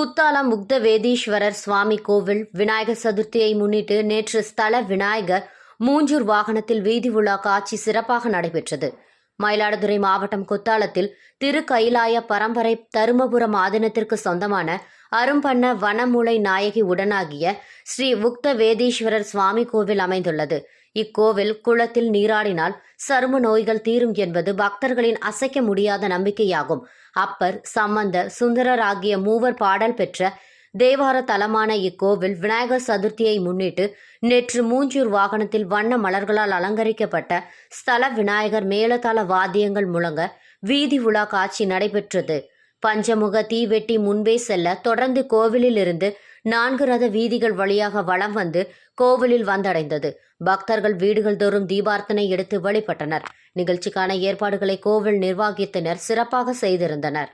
குத்தாலம் முக்த வேதீஸ்வரர் சுவாமி கோவில் விநாயகர் சதுர்த்தியை முன்னிட்டு நேற்று ஸ்தல விநாயகர் மூஞ்சூர் வாகனத்தில் வீதி உலா காட்சி சிறப்பாக நடைபெற்றது. மயிலாடுதுறை மாவட்டம் குத்தாலத்தில் திரு கைலாய பரம்பரை தருமபுரம் ஆதீனத்திற்கு சொந்தமான அரும்பண்ண வனமுலை நாயகி உடனாகிய ஸ்ரீ உக்த வேதீஸ்வரர் சுவாமி கோவில் அமைந்துள்ளது. இக்கோவில் குளத்தில் நீராடினால் சரும நோய்கள் தீரும் என்பது பக்தர்களின் அசைக்க முடியாத நம்பிக்கையாகும். அப்பர் சம்பந்த சுந்தரர் ஆகிய மூவர் பாடல் பெற்ற தேவார தலமான இக்கோவில் விநாயகர் சதுர்த்தியை முன்னிட்டு நேற்று மூஞ்சூர் வாகனத்தில் வண்ண மலர்களால் அலங்கரிக்கப்பட்ட ஸ்தல விநாயகர் மேலதள வாத்தியங்கள் முழங்க வீதி உலா காட்சி நடைபெற்றது. பஞ்சமுக தீவெட்டி முன்பே செல்ல தொடர்ந்து கோவிலிலிருந்து நான்கு ரத வீதிகள் வழியாக வலம் வந்து கோவிலில் வந்தடைந்தது. பக்தர்கள் வீடுகள் தோறும் தீபார்த்தனை எடுத்து வழிபட்டனர். நிகழ்ச்சிக்கான ஏற்பாடுகளை கோவில் நிர்வாகத்தினர் சிறப்பாக செய்திருந்தனர்.